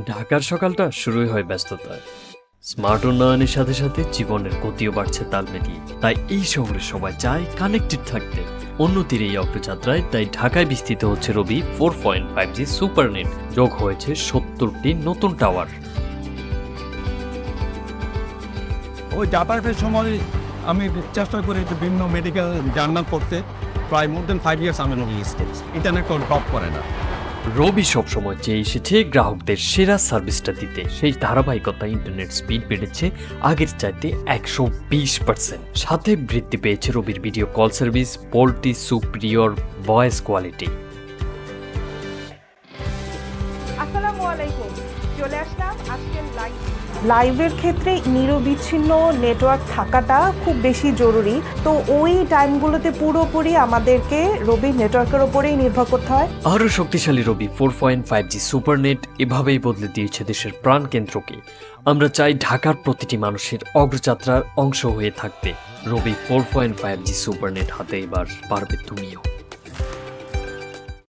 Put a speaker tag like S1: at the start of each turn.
S1: ঢাকার সকালটা শুরুই হয় ব্যস্ততায়। স্মার্ট উন্নয়নের সাথে সাথে জীবনের গতিও বাড়ছে তাল মিলিয়ে। তাই এই শহরে সবাই চায় কানেক্টেড থাকতে। উন্নতির এই অগ্রযাত্রায় তাই ঢাকায় বিস্তৃত হচ্ছে Robi four point five G supernet যোগ হয়েছে সত্তরটি নতুন টাওয়ার
S2: ওই যাতায়াতের সময় আমি চেষ্টা করি বিভিন্ন মেডিকেল জার্নাল পড়তে। প্রায় মোর দেন ফাইভ ইয়ার্স আমি নবী স্টেজ ইন্টারনেট কোনো ড্রপ করে না।
S1: রবি সবসময় চেয়ে এসেছে গ্রাহকদের সেরা সার্ভিসটা দিতে। সেই ধারাবাহিকতা ইন্টারনেট স্পিড বেড়েছে, আগের চাইতে একশো বিশ পার্সেন্ট। সাথে বৃদ্ধি পেয়েছে রবির ভিডিও কল সার্ভিস পোল্টি সুপ্রিয়র ভয়েস কোয়ালিটি।
S3: চলে আসলাম আজকের লাইভ
S4: লাইভের ক্ষেত্রে নিরবিচ্ছিন্ন নেটওয়ার্ক থাকাটা খুব বেশি জরুরি। তো ওই টাইমগুলোতে পুরোপুরি আমাদেরকে রবি নেটওয়ার্কের ওপরেই নির্ভর করতে হয়।
S1: আরও শক্তিশালী Robi four point five G supernet এভাবেই বদলে দিয়েছে দেশের প্রাণকেন্দ্রকে। আমরা চাই ঢাকার প্রতিটি মানুষের অগ্রযাত্রার অংশ হয়ে থাকতে। Robi four point five G supernet হাতে এবার পারবে তুমিও।